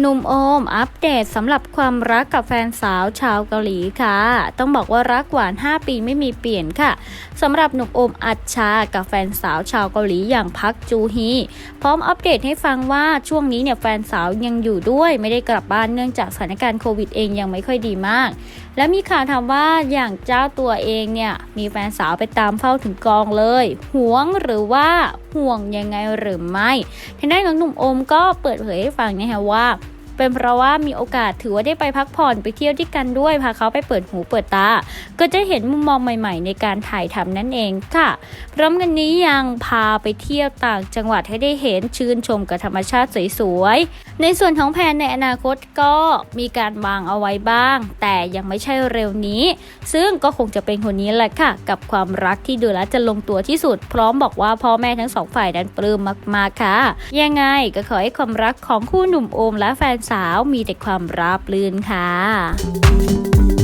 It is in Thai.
หนุ่มโอมอัปเดตสำหรับความรักกับแฟนสาวชาวเกาหลีค่ะ ต้องบอกว่ารักหวาน 5 ปีไม่มีเปลี่ยนค่ะสำหรับหนุ่มโอมอัชชากับแฟนสาวชาวเกาหลีอย่างพักจูฮีพร้อมอัปเดตให้ฟังว่าช่วงนี้เนี่ยแฟนสาวยังอยู่ด้วยไม่ได้กลับบ้านเนื่องจากสถานการณ์โควิดเองยังไม่ค่อยดีมาก และมีข่าวทำว่าอย่างเจ้าตัวเองเนี่ยมีแฟนสาวไปตามเฝ้าถึงกองเลยหวงหรือว่าห่วงยังไงหรือไม่ทางด้านของหนุ่มโอมก็เปิดเผยให้ฟังนะคะว่า เป็นเพราะว่ามีโอกาสถือว่าได้ไปพักผ่อนไปเที่ยวด้วยกันด้วยพาเขาไปเปิดหูเปิดตา ก็จะเห็นมุมมองใหม่ ๆ ในการถ่ายทำนั่นเองค่ะ พร้อมกันนี้ยังพาไปเที่ยวต่างจังหวัดให้ได้เห็นชื่นชมกับธรรมชาติสวยๆ ในส่วนของแผนในอนาคตก็มีการวางเอาไว้บ้าง แต่ยังไม่ใช่เร็วนี้ ซึ่งก็คงจะเป็นคนนี้แหละค่ะ กับความรักที่ดูแล้วจะลงตัวที่สุด พร้อมบอกว่าพ่อแม่ทั้งสองฝ่ายนั้นปลื้มมากๆค่ะ ยังไงก็ขอให้ความรักของคู่หนุ่มโอมและแฟนสาวมีแต่ความราบรื่นค่ะ